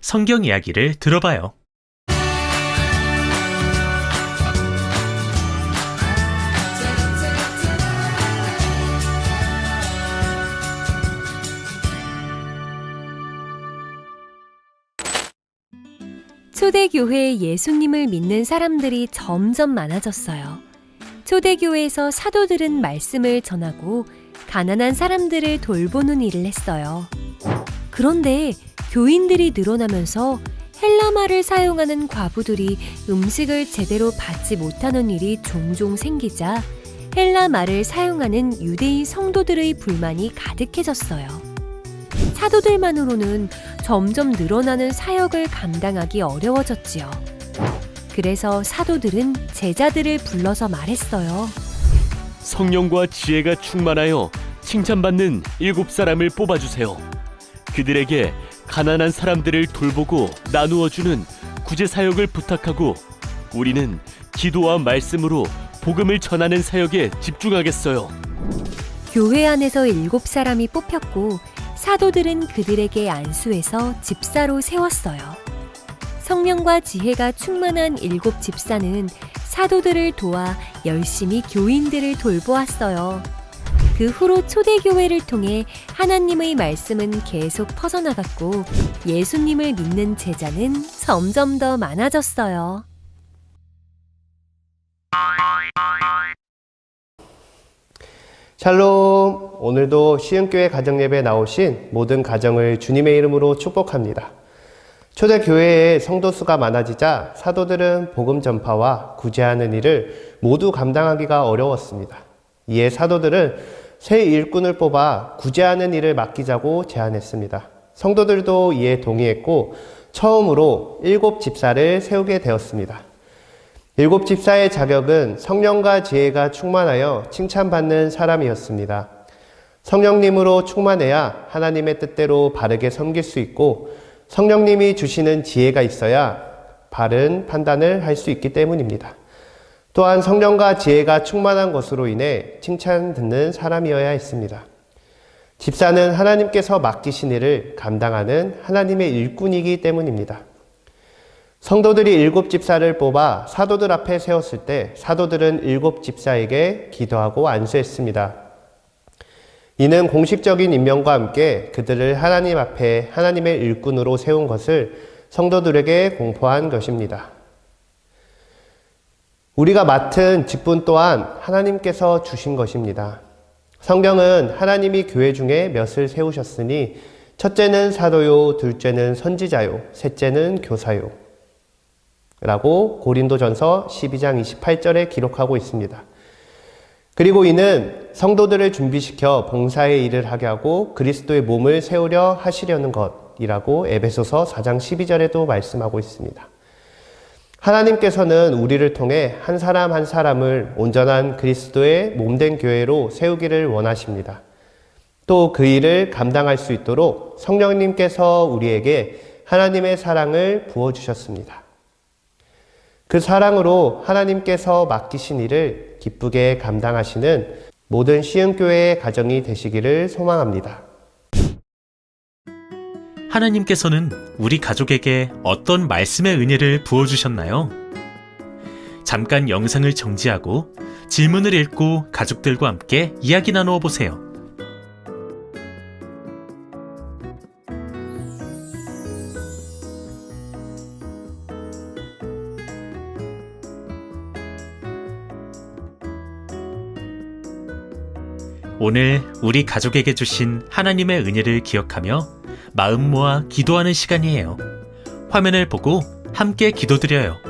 성경 이야기를 들어봐요. 초대교회에 예수님을 믿는 사람들이 점점 많아졌어요. 초대교회에서 사도들은 말씀을 전하고 가난한 사람들을 돌보는 일을 했어요. 그런데 교인들이 늘어나면서 헬라말을 사용하는 과부들이 음식을 제대로 받지 못하는 일이 종종 생기자 헬라말을 사용하는 유대인 성도들의 불만이 가득해졌어요. 사도들만으로는 점점 늘어나는 사역을 감당하기 어려워졌지요. 그래서 사도들은 제자들을 불러서 말했어요. 성령과 지혜가 충만하여 칭찬받는 일곱 사람을 뽑아주세요. 그들에게 가난한 사람들을 돌보고 나누어 주는 구제 사역을 부탁하고 우리는 기도와 말씀으로 복음을 전하는 사역에 집중하겠어요. 교회 안에서 일곱 사람이 뽑혔고 사도들은 그들에게 안수해서 집사로 세웠어요. 성령과 지혜가 충만한 일곱 집사는 사도들을 도와 열심히 교인들을 돌보았어요. 그 후로 초대교회를 통해 하나님의 말씀은 계속 퍼져나갔고 예수님을 믿는 제자는 점점 더 많아졌어요. 샬롬! 오늘도 시흥교회 가정예배 나오신 모든 가정을 주님의 이름으로 축복합니다. 초대교회에 성도수가 많아지자 사도들은 복음 전파와 구제하는 일을 모두 감당하기가 어려웠습니다. 이에 사도들은 새 일꾼을 뽑아 구제하는 일을 맡기자고 제안했습니다. 성도들도 이에 동의했고 처음으로 일곱 집사를 세우게 되었습니다. 일곱 집사의 자격은 성령과 지혜가 충만하여 칭찬받는 사람이었습니다. 성령님으로 충만해야 하나님의 뜻대로 바르게 섬길 수 있고 성령님이 주시는 지혜가 있어야 바른 판단을 할 수 있기 때문입니다. 또한 성령과 지혜가 충만한 것으로 인해 칭찬 듣는 사람이어야 했습니다. 집사는 하나님께서 맡기신 일을 감당하는 하나님의 일꾼이기 때문입니다. 성도들이 일곱 집사를 뽑아 사도들 앞에 세웠을 때 사도들은 일곱 집사에게 기도하고 안수했습니다. 이는 공식적인 임명과 함께 그들을 하나님 앞에 하나님의 일꾼으로 세운 것을 성도들에게 공포한 것입니다. 우리가 맡은 직분 또한 하나님께서 주신 것입니다. 성경은 하나님이 교회 중에 몇을 세우셨으니 첫째는 사도요, 둘째는 선지자요, 셋째는 교사요. 라고 고린도전서 12장 28절에 기록하고 있습니다. 그리고 이는 성도들을 준비시켜 봉사의 일을 하게 하고 그리스도의 몸을 세우려 하시려는 것이라고 에베소서 4장 12절에도 말씀하고 있습니다. 하나님께서는 우리를 통해 한 사람 한 사람을 온전한 그리스도의 몸된 교회로 세우기를 원하십니다. 또 그 일을 감당할 수 있도록 성령님께서 우리에게 하나님의 사랑을 부어주셨습니다. 그 사랑으로 하나님께서 맡기신 일을 기쁘게 감당하시는 모든 시흥교회의 가정이 되시기를 소망합니다. 하나님께서는 우리 가족에게 어떤 말씀의 은혜를 부어주셨나요? 잠깐 영상을 정지하고 질문을 읽고 가족들과 함께 이야기 나누어 보세요. 오늘 우리 가족에게 주신 하나님의 은혜를 기억하며 마음 모아 기도하는 시간이에요. 화면을 보고 함께 기도드려요.